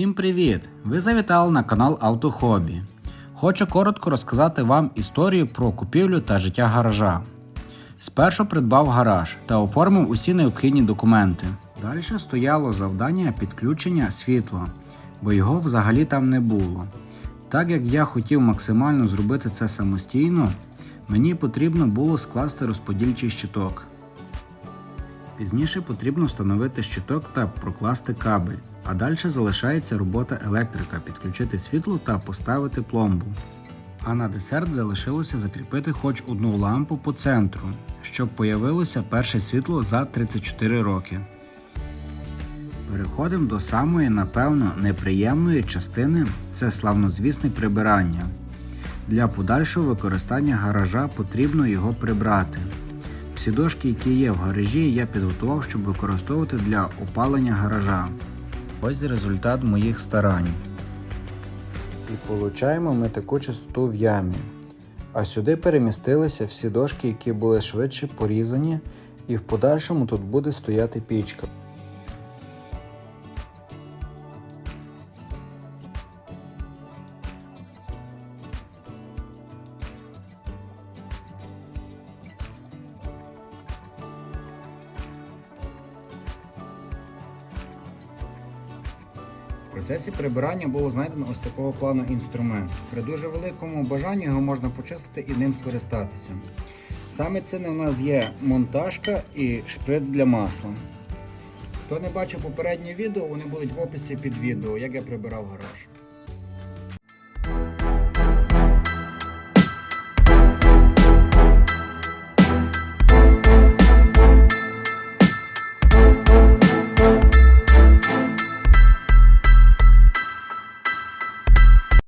Усім привіт! Ви завітали на канал Автохобі. Хочу коротко розказати вам історію про купівлю та життя гаража. Спершу придбав гараж та оформив усі необхідні документи. Далі стояло завдання підключення світла, бо його взагалі там не було. Так як я хотів максимально зробити це самостійно, мені потрібно було скласти розподільчий щиток. Пізніше потрібно встановити щиток та прокласти кабель, а далі залишається робота електрика, підключити світло та поставити пломбу. А на десерт залишилося закріпити хоч одну лампу по центру, щоб появилося перше світло за 34 роки. Переходимо до самої, напевно, неприємної частини це славнозвісне прибирання. Для подальшого використання гаража потрібно його прибрати. Всі дошки, які є в гаражі, я підготував, щоб використовувати для опалення гаража. Ось результат моїх старань. І получаємо ми таку частоту в ямі. А сюди перемістилися всі дошки, які були швидше порізані, і в подальшому тут буде стояти пічка. В процесі прибирання було знайдено ось такого плану інструмент. При дуже великому бажанні його можна почистити і ним скористатися. Саме це у нас є монтажка і шприц для масла. Хто не бачив попереднє відео, вони будуть в описі під відео, як я прибирав гараж.